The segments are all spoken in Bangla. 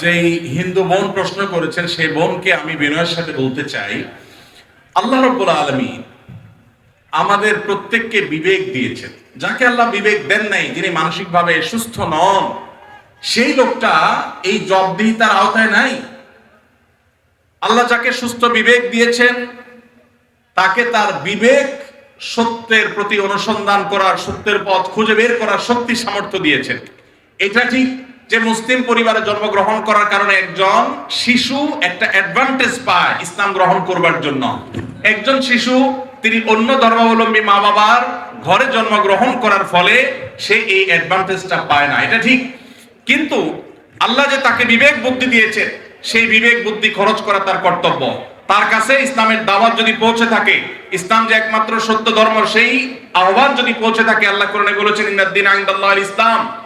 যেই হিন্দু বোন প্রশ্ন করেছেন, সেই বোনকে আমি বিনয়ের সাথে বলতে চাই। আল্লাহ রব্বুল আলমী আমাদের প্রত্যেককে বিবেক দিয়েছেন। যাকে আল্লাহ বিবেক দেন নাই, যিনি মানসিকভাবে সুস্থ নন, সেই লোকটা এই জবদিহিতার আওতায় নাই। আল্লাহ যাকে সুস্থ বিবেক দিয়েছেন, তাকে তার বিবেক সত্যের প্রতি অনুসন্ধান করার, সত্যের পথ খুঁজে বের করার শক্তি সামর্থ্য দিয়েছেন। এটা ঠিক যে মুসলিম পরিবারে জন্মগ্রহণ করার কারণে একজন শিশু একটা অ্যাডভান্টেজ পায় ইসলাম গ্রহণ করবার জন্য। একজন শিশু, তিনি অন্য ধর্মাবলম্বী মা বাবার ঘরে জন্মগ্রহণ করার ফলে সে এই অ্যাডভান্টেজটা পায় না। এটা ঠিক। কিন্তু আল্লাহ যে তাকে বিবেক বুদ্ধি দিয়েছে, সেই বিবেক বুদ্ধি খরচ করা তার কর্তব্য। তার কাছে ইসলামের দাওয়াত যদি পৌঁছে থাকে, ইসলাম যে একমাত্র সত্য ধর্ম, সেই আহ্বান যদি পৌঁছে থাকে, আল্লাহ কোরআনে বলেছেন ইসলাম।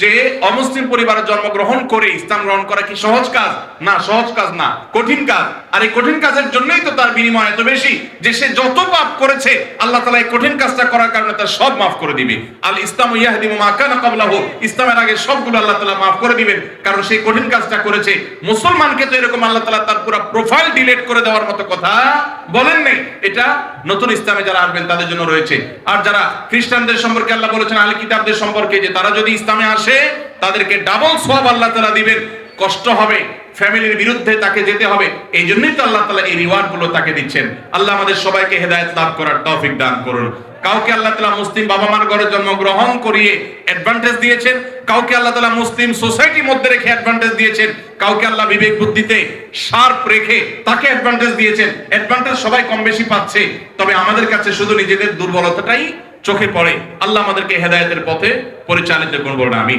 যে অমুসলিম পরিবারে জন্মগ্রহণ করে ইসলাম গ্রহণ করা কি সহজ কাজ? না, সহজ কাজ না, কঠিন কাজ। আর এই কঠিন কাজের জন্যই তো তার বিনিময় এত বেশি যে সে যত পাপ করেছে, আল্লাহ তালা এই কঠিন কাজটা করার কারণে তার সব মাফ করে দিবে। আল ইসলাম ইয়াহদিমু মা কানা ক্বাবলাহু। ইসলামের আগে সবগুলো আল্লাহ তাআলা মাফ করে দিবেন, কারণ সেই কঠিন কাজটা করেছে। মুসলমানকে তো এরকম আল্লাহ তালা তার পুরো প্রোফাইল ডিলেট করে দেওয়ার মতো কথা বলেন নাই। এটা নতুন ইসলামে যারা আসবেন তাদের জন্য রয়েছে। আর যারা খ্রিস্টানদের সম্পর্কে আল্লাহ বলেছেন আহলে কিতাবদের সম্পর্কে, যে তারা যদি ইসলামে আসে তাদেরকে ডাবল সওয়াব আল্লাহ তাআলা দিবেন, কষ্ট হবে, ফ্যামিলির বিরুদ্ধে তাকে যেতে হবে এই জন্যই তো আল্লাহ তাআলা এই রিওয়ার্ডগুলো তাকে দিচ্ছেন। আল্লাহ আমাদের সবাইকে হেদায়েত লাভ করার তৌফিক দান করুন। কাউকে আল্লাহ তালা মুসলিম বাবা মার ঘরে জন্মগ্রহণ করিয়ে অ্যাডভান্টেজ দিয়েছেন, কাউকে আল্লাহ তাআলা মুসলিম সোসাইটির মধ্যে রেখে অ্যাডভান্টেজ দিয়েছেন, কাউকে আল্লাহ বিবেক বুদ্ধিতে শার্প রেখে তাকে অ্যাডভান্টেজ দিয়েছেন অ্যাডভান্টেজ সবাই কম বেশি পাচ্ছে। তবে আমাদের কাছে শুধু নিজেদের দুর্বলতাটাই চোখে পড়ে আল্লাহ আমাদেরকে হেদায়তের পথে পরিচালিত করব না আমি